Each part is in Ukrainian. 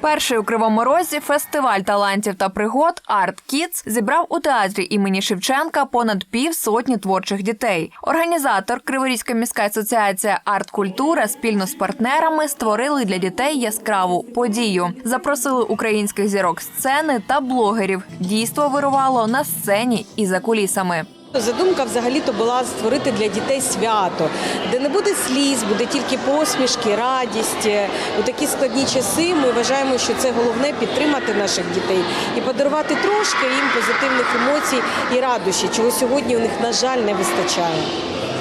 Перший у Кривому Розі фестиваль талантів та пригод Арт Кітс зібрав у театрі імені Шевченка понад пів сотні творчих дітей. Організатор Криворізька міська асоціація Арт Культура спільно з партнерами створили для дітей яскраву подію. Запросили українських зірок сцени та блогерів. Дійство вирувало на сцені і за кулісами. Задумка взагалі-то була створити для дітей свято, де не буде сліз, буде тільки посмішки, радість. У такі складні часи ми вважаємо, що це головне підтримати наших дітей і подарувати трошки їм позитивних емоцій і радощі, чого сьогодні у них, на жаль, не вистачає.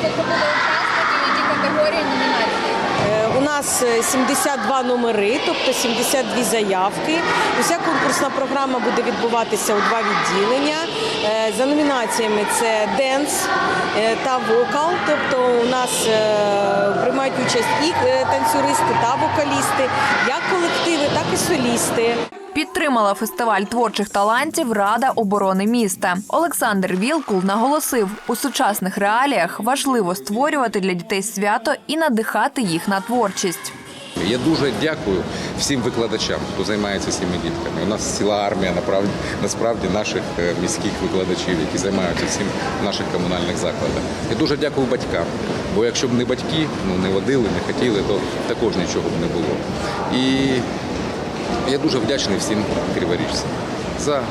Скільки буде учасників, які категорії номінації? Е, У нас е, 72 номери, тобто 72 заявки. Уся конкурсна програма буде відбуватися у два відділення. Е, За номінаціями це денс е, та вокал. Тобто у нас е, приймають участь і е, танцюристи та вокалісти, як колективи, так і солісти. Підтримала фестиваль творчих талантів Рада оборони міста. Олександр Вілкул наголосив, у сучасних реаліях важливо створювати для дітей свято і надихати їх на творчість. Я дуже дякую всім викладачам, хто займається цими дітками. У нас ціла армія насправді наших е, міських викладачів, які займаються цим в наших комунальних закладах. Я дуже дякую батькам, бо якщо б не батьки, ну не водили, не хотіли, то також нічого б не було. І я дуже вдячний всім криворіжцям за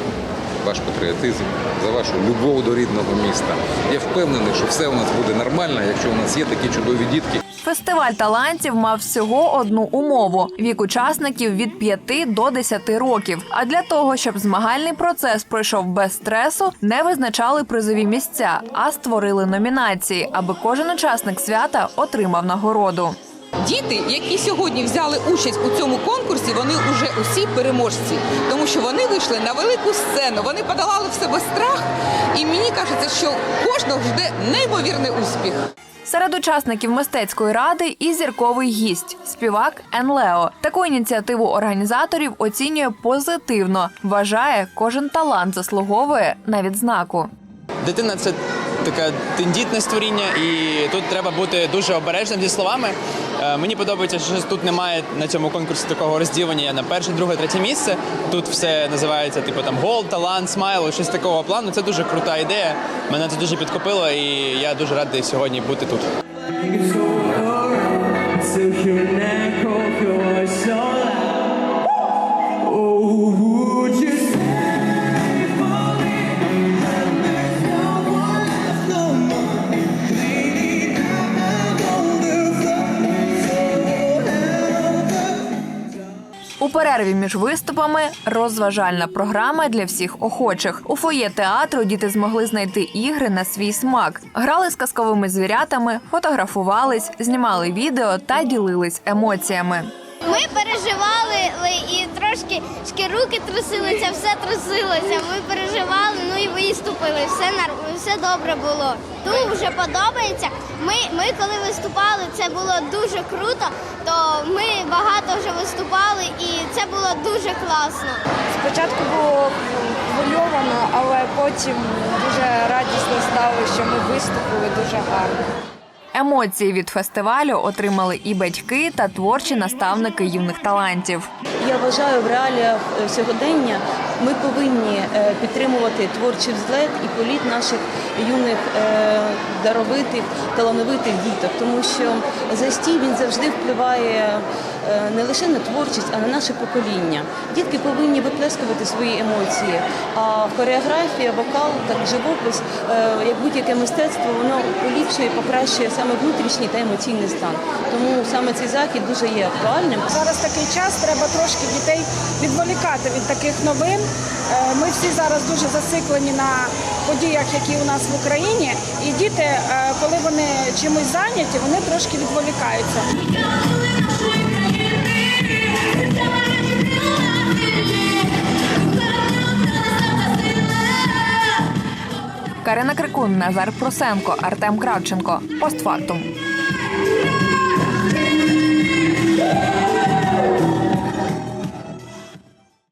ваш патріотизм, за вашу любов до рідного міста. Я впевнений, що все у нас буде нормально, якщо у нас є такі чудові дітки. Фестиваль талантів мав всього одну умову: вік учасників від 5 до 10 років. А для того, щоб змагальний процес пройшов без стресу, не визначали призові місця, а створили номінації, аби кожен учасник свята отримав нагороду. Діти, які сьогодні взяли участь у цьому конкурсі, вони вже усі переможці, тому що вони вийшли на велику сцену, вони подолали в себе страх, і мені кажеться, що кожного жде неймовірний успіх. Серед учасників мистецької ради і зірковий гість співак Енлео. Таку ініціативу організаторів оцінює позитивно. Вважає, кожен талант заслуговує на відзнаку. Дитина це таке тендітне створіння, і тут треба бути дуже обережним зі словами. Е, Мені подобається, що тут немає на цьому конкурсі такого розділення на перше, друге, третє місце. Тут все називається типу там гол, талант, смайл, щось такого плану. Це дуже крута ідея. Мене це дуже підкопило, і я дуже радий сьогодні бути тут. Перерві між виступами розважальна програма для всіх охочих. У фоє театру діти змогли знайти ігри на свій смак, грали з казковими звірятами, фотографувались, знімали відео та ділились емоціями. Ми переживали і трошки руки трусилися, все трусилося. Ми переживали, ну і виступили. Все все добре було. Дуже подобається. Ми, ми коли виступали, це було дуже круто. То ми багато вже виступали, і це було дуже класно. Спочатку було хвильовано, але потім дуже радісно стало, що ми виступили дуже гарно. Емоції від фестивалю отримали і батьки та творчі наставники юних талантів. Я вважаю, в реаліях е, сьогодення ми повинні е, підтримувати творчий взлет і політ наших юних е, даровитих, талановитих діток, тому що застій він завжди впливає е, не лише на творчість, а на наше покоління. Дітки повинні виплескувати свої емоції. А хореографія, вокал, так живопис, як будь-яке мистецтво, воно поліпшує, покращує саме внутрішній та емоційний стан. Тому саме цей захід дуже є актуальним. Зараз такий час, треба трошки дітей відволікати від таких новин. Е, Ми всі зараз дуже зациклені на подіях, які у нас в Україні. І діти, е, коли вони чимось зайняті, вони трошки відволікаються. Карина Крикун, Назар Просенко, Артем Кравченко. Постфактум.